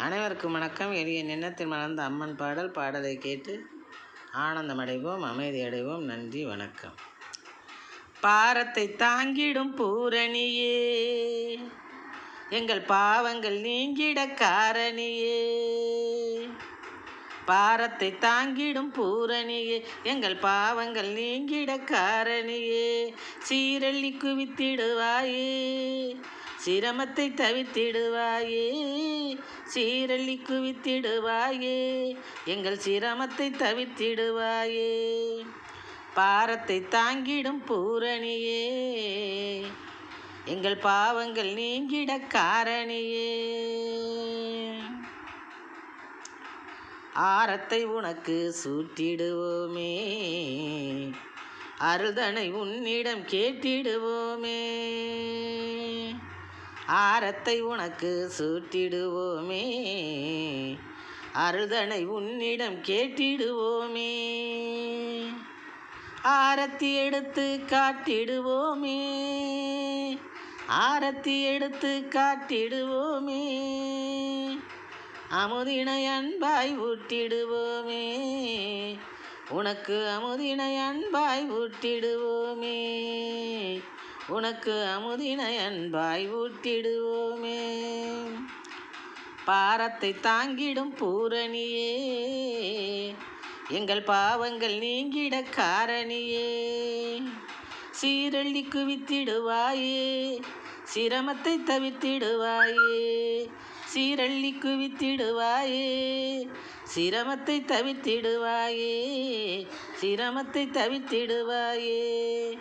அனைவருக்கும் வணக்கம். எளிய நின்னத்தில் மலர்ந்த அம்மன் பாடல் பாடலை கேட்டு ஆனந்தமடைவோம் அமைதி அடைவோம் நன்றி வணக்கம். பாரத்தை தாங்கிடும் பூரணியே எங்கள் பாவங்கள் நீங்கிட காரணியே. பாரத்தை தாங்கிடும் பூரணியே எங்கள் பாவங்கள் நீங்கிட காரணியே. சீரள்ளி குவித்திடுவாயே சிரமத்தை தவிர்த்திடுவாயே சீரள்ளி குவித்திடுவாயே எங்கள் சிரமத்தை தவிர்த்திடுவாயே. பாரத்தை தாங்கிடும் பூரணியே எங்கள் பாவங்கள் நீங்கிட காரணியே. ஆரத்தை உனக்கு சூட்டிடுவோமே அருள்தனை உன்னிடம் கேட்டிடுவோமே. ஆரத்தை உனக்கு சூட்டிடுவோமே. அருதனை உன்னிடம் கேட்டிடுவோமே. ஆரத்தி எடுத்து காட்டிடுவோமே. ஆரத்தி எடுத்து காட்டிடுவோமே. அமுதினை அன்பாய் ஊட்டிடுவோமே. உனக்கு அமுதினை அன்பாய் ஊட்டிடுவோமே. உனக்கு அமுதினை அன்பாய் ஊட்டிடுவோமே. பாரத்தை தாங்கிடும் பூரணியே. எங்கள் பாவங்கள் நீங்கிட காரணியே. சீரழி குவித்திடுவாயே. சிரமத்தை தவிர்த்திடுவாயே. சீரள்ளி குவித்திடுவாயே. சிரமத்தை தவிர்த்திடுவாயே. சிரமத்தை தவிர்த்திடுவாயே.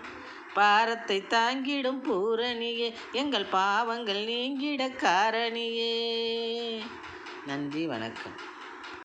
பாரத்தை தாங்கிடும் பூரணியே எங்கள் பாவங்கள் நீங்கிட காரணியே. நன்றி வணக்கம்.